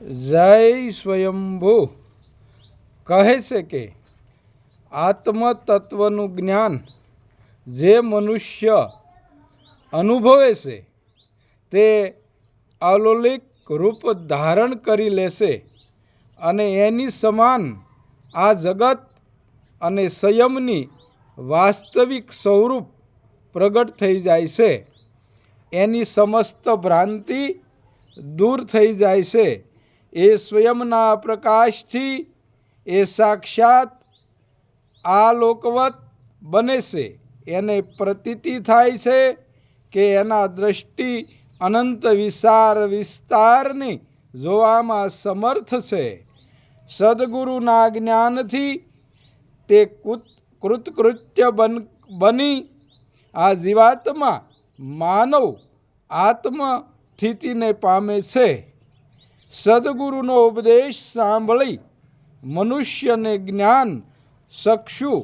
જય સ્વયંભૂ. કહે છે કે આત્મ તત્વનું જ્ઞાન જે મનુષ્ય અનુભવે છે, તે અલૌલિક રૂપ ધારણ કરી લેશે અને એની સમાન આ જગત અને સંયમની વાસ્તવિક સ્વરૂપ પ્રગટ થઈ જાય છે. એની સમસ્ત ભ્રાંતિ દૂર થઈ જાય છે. એ સ્વયંના પ્રકાશથી એ સાક્ષાત આલોકવત બને છે. એને પ્રતીતિ થાય છે કે એના દ્રષ્ટિ અનંત વિસાર વિસ્તારની જોવામાં સમર્થ છે. સદગુરુના જ્ઞાનથી તે કૃત, કૃતકૃત્ય બન, બની આ જીવાત્મા માનવ આત્મ સ્થિતિને પામે છે. સદગુરુનો ઉપદેશ સાંભળી મનુષ્યને જ્ઞાન ચક્ષુ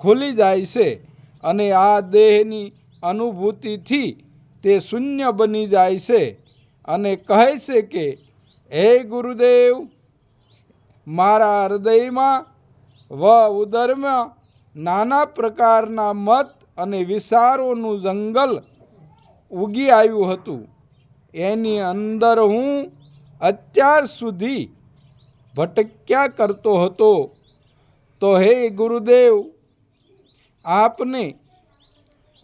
ખુલી જાય છે અને આ દેહની અનુભૂતિથી તે શૂન્ય બની જાય છે અને કહે છે કે, હે ગુરુદેવ, મારા હૃદયમાં વ ઉદરમાં નાના પ્રકારના મત અને વિચારોનું જંગલ ઉગી આવ્યું હતું. એની અંદર હું અત્યાર સુધી ભટક્યા કરતો હતો. તો હે ગુરુદેવ, આપને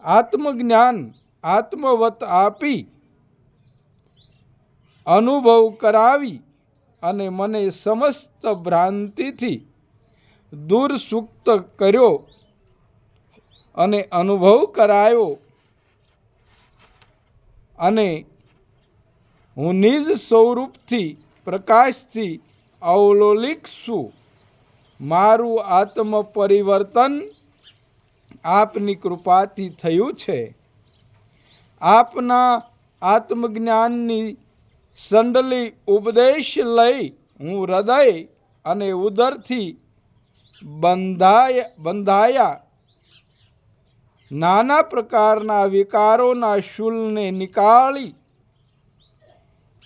આત્મજ્ઞાન, આત્મવત આપી અનુભવ કરાવી અને મને સમસ્ત ભ્રાંતિથી દૂર સુક્ત કર્યો અને અનુભવ કરાયો. અને હું નિજ સ્વરૂપથી પ્રકાશથી અવલોલિક છું. મારું આત્મ પરિવર્તન આપની કૃપાથી થયું છે. આપના આત્મજ્ઞાનની સંડલી ઉપદેશ લઈ હું હૃદય અને ઉદરથી બંધાય, બંધાયા. નાના પ્રકારના વિકારોના શૂલને નિકાળી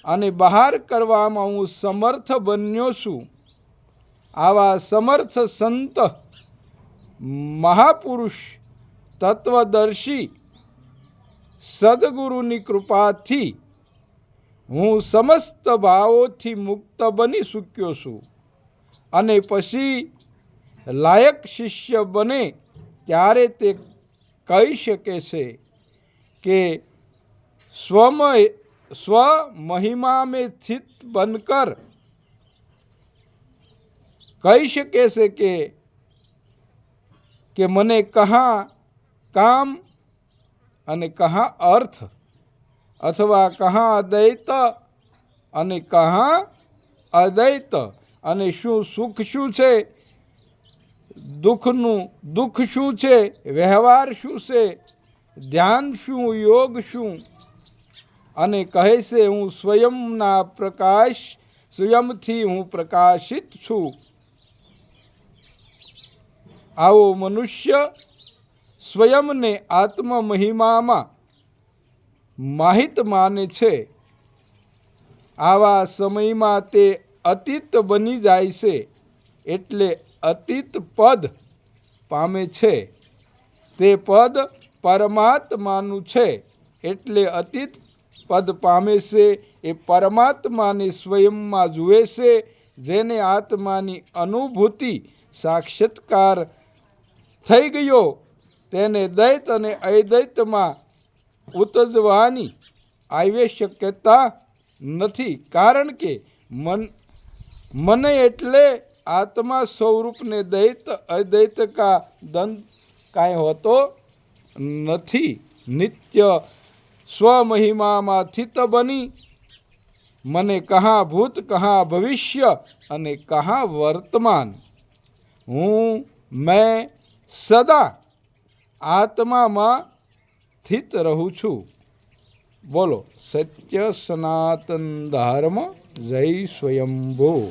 અને બહાર કરવામાં હું સમર્થ બન્યો છું. આવા સમર્થ સંત, મહાપુરુષ, તત્વદર્શી, સદગુરુની કૃપાથી હું સમસ્ત ભાવોથી મુક્ત બની ચૂક્યો છું. અને પછી લાયક શિષ્ય બને ત્યારે તે કહી શકે છે કે સ્વમય સ્વ महिमा में स्थित बनकर કહી શકે છે કે કે મને કહા કામ અને કહા અર્થ અથવા કહા અદ્વૈત અને કહા અદ્વૈત અને શું સુખ શું છે દુઃખનું દુઃખ શું છે વ્યવહાર શું છે ધ્યાન શું યોગ શું અને કહે છે, હું સ્વયંના પ્રકાશ, સ્વયંથી હું પ્રકાશિત છું. આવો મનુષ્ય સ્વયંને આત્મ મહિમામાં માહિત માને છે. આવા સમયમાં તે અતીત બની જાય છે, એટલે અતીત પદ પામે છે. તે પદ પરમાત્માનું છે, એટલે અતીત પદ પામે છે, એ પરમાત્માને સ્વયંમાં જુએ છે, જેને આત્માની અનુભૂતિ સાક્ષાત્કાર થઈ ગયો, તેને દૈત અને અદૈતમાં ઉતજવાની આવશ્યકતા નથી, કારણ કે મન, મને એટલે આત્મા સ્વરૂપને દૈત અદૈત કા દંત કાંઈ હોતો નથી. નિત્ય સ્વમહિમામાં સ્થિત બની. મને કહા ભૂત, કહા ભવિષ્ય અને કહા વર્તમાન. હું, મેં સદા આત્મામાં સ્થિત રહું છું. બોલો, સત્ય સનાતન ધર્મ જય સ્વયંભૂ.